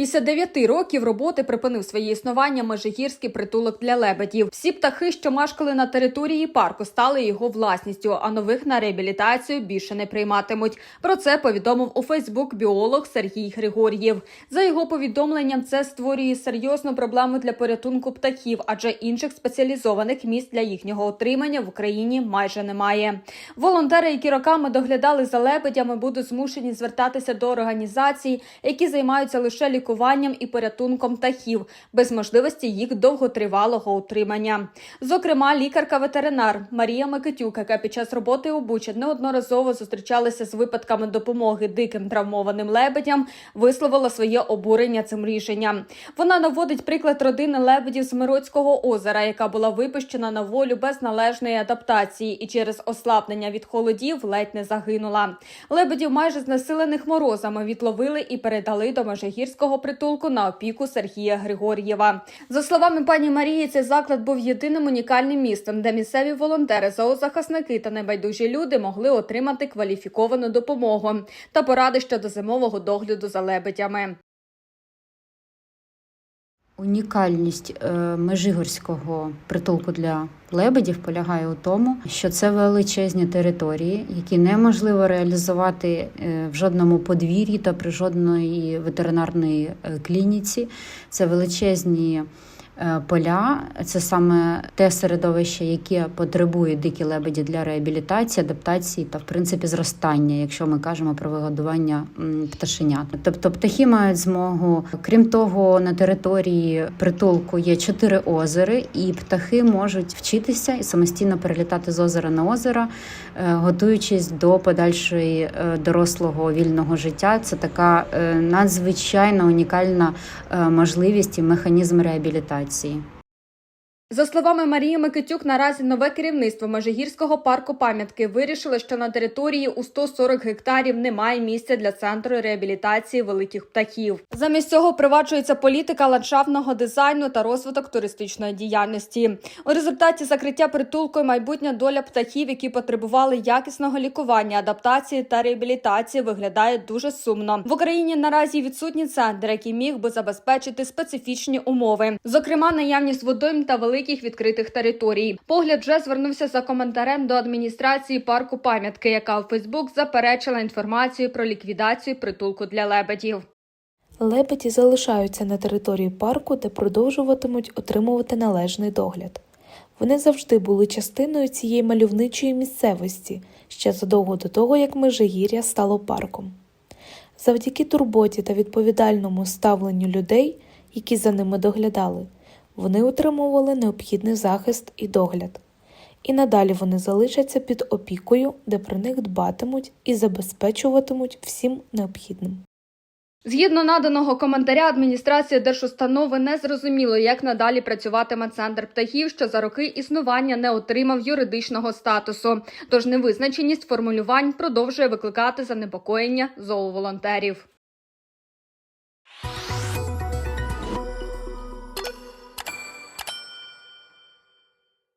Після дев'яти років роботи припинив своє існування межигірський притулок для лебедів. Всі птахи, що мешкали на території парку, стали його власністю, а нових на реабілітацію більше не прийматимуть. Про це повідомив у Фейсбук біолог Сергій Григор'єв. За його повідомленням, це створює серйозну проблему для порятунку птахів, адже інших спеціалізованих місць для їхнього отримання в Україні майже немає. Волонтери, які роками доглядали за лебедями, будуть змушені звертатися до організацій, які займаються лише лікуванням і порятунком птахів, без можливості їх довготривалого утримання. Зокрема, лікарка-ветеринар Марія Микитюк, яка під час роботи у Бучі неодноразово зустрічалася з випадками допомоги диким травмованим лебедям, висловила своє обурення цим рішенням. Вона наводить приклад родини лебедів з Мироцького озера, яка була випущена на волю без належної адаптації і через ослаблення від холодів ледь не загинула. Лебедів майже знесилених морозами відловили і передали до Межигірського притулку на опіку Сергія Григор'єва. За словами пані Марії, цей заклад був єдиним унікальним містом, де місцеві волонтери, зоозахисники та небайдужі люди могли отримати кваліфіковану допомогу та поради щодо зимового догляду за лебедями. Унікальність е, Межигорського притулку для лебедів полягає у тому, що це величезні території, які неможливо реалізувати е, в жодному подвір'ї та при жодної ветеринарної е, клініці. Це величезні поля, це саме те середовище, яке потребує дикі лебеді для реабілітації, адаптації та, в принципі, зростання, якщо ми кажемо про вигодування пташенят. Тобто птахи мають змогу, крім того, на території притулку є чотири озери, і птахи можуть вчитися і самостійно перелітати з озера на озеро, е, готуючись до подальшої е, дорослого вільного життя. Це така е, надзвичайно унікальна е, можливість і механізм реабілітації. let's see За словами Марії Микитюк, наразі нове керівництво Межигірського парку пам'ятки вирішило, що на території у 140 гектарів немає місця для центру реабілітації великих птахів. Замість цього впроваджується політика ландшафтного дизайну та розвиток туристичної діяльності. У результаті закриття притулку майбутня доля птахів, які потребували якісного лікування, адаптації та реабілітації, виглядає дуже сумно. В Україні наразі відсутній центр, який міг би забезпечити специфічні умови, зокрема наявність водойм та великих відкритих територій. Погляд вже звернувся за коментарем до адміністрації парку пам'ятки, яка у Фейсбук заперечила інформацію про ліквідацію притулку для лебедів. Лебеді залишаються на території парку та продовжуватимуть отримувати належний догляд. Вони завжди були частиною цієї мальовничої місцевості ще задовго до того, як Межигір'я стало парком. Завдяки турботі та відповідальному ставленню людей, які за ними доглядали, вони отримували необхідний захист і догляд. І надалі вони залишаться під опікою, де про них дбатимуть і забезпечуватимуть всім необхідним. Згідно наданого коментаря, адміністрація держустанови не зрозуміло, як надалі працюватиме центр птахів, що за роки існування не отримав юридичного статусу. Тож невизначеність формулювань продовжує викликати занепокоєння зооволонтерів.